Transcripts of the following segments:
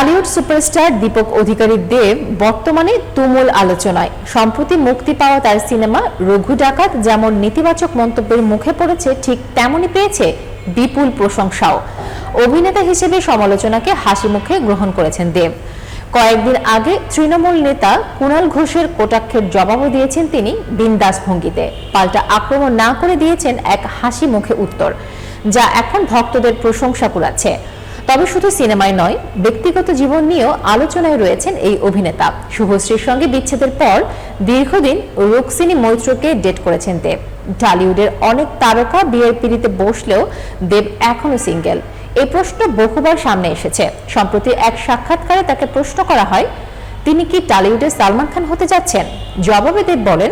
Tollywood superstar Dipak Adhikari Dev বর্তমানে তুমুল আলোচনায়। সম্প্রতি মুক্তি পাওয়া তার সিনেমা রঘু ডাকাত যেমন নেতিবাচক মন্তব্যের মুখে পড়েছে, ঠিক তেমনই পেয়েছে বিপুল প্রশংসাও। অভিনেতা হিসেবে সমালোচনাকে হাসি মুখে গ্রহণ করেছেন দেব। কয়েকদিন আগে তৃণমূল নেতা কুণাল ঘোষের কটাক্ষের জবাবও দিয়েছেন তিনি বিন্দাস ভঙ্গিতে। পাল্টা আক্রমণ না করে দিয়েছেন এক হাসি মুখে উত্তর, যা এখন ভক্তদের প্রশংসা কুড়াচ্ছে। তবে শুধু সিনেমায় নয়, ব্যক্তিগত জীবন নিয়েও আলোচনায় রয়েছেন এই অভিনেতা। শুভশ্রীর সঙ্গে বিচ্ছেদের পর দীর্ঘদিন রুক্সিনী মৈত্রকে ডেট করেছেন দেব। টলিউডের অনেক তারকা বিয়ের পিড়িতে বসলেও দেব এখনও সিঙ্গেল। এই প্রশ্ন বহুবার সামনে এসেছে। সম্প্রতি এক সাক্ষাৎকারে তাকে প্রশ্ন করা হয়, তিনি কি টলিউডের সালমান খান হতে যাচ্ছেন? জবাবে দেব বলেন,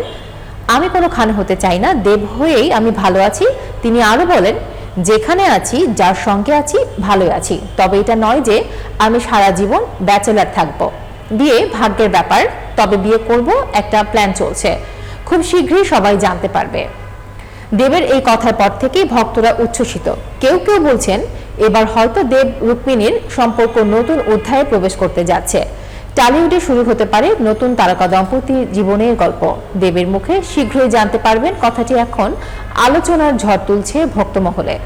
আমি কোনো খান হতে চাই না। দেব হয়েই আমি ভালো আছি। তিনি আরও বলেন যেখানে আছি, যার সঙ্গে আছি, ভালোই আছি। তবে এটা নয় যে আমি সারা জীবন ব্যাচেলার থাকব। বিয়ে ভাগ্যের ব্যাপার, তবে বিয়ে করব, একটা প্ল্যান চলছে। খুব শীঘ্রই সবাই জানতে পারবে। দেবের এই কথার পর থেকেই ভক্তরা উচ্ছ্বসিত। কেউ কেউ বলছেন, এবার হয়তো দেব রুক্মিণীর সম্পর্ক নতুন অধ্যায়ে প্রবেশ করতে যাচ্ছে। টালিউডে শুরু হতে পারে নতুন তারকা দম্পতির জীবনের গল্প। দেবের মুখে শীঘ্রই জানতে পারবেন কথাটি এখন আলোচনার ঝড় তুলছে ভক্তমহলে।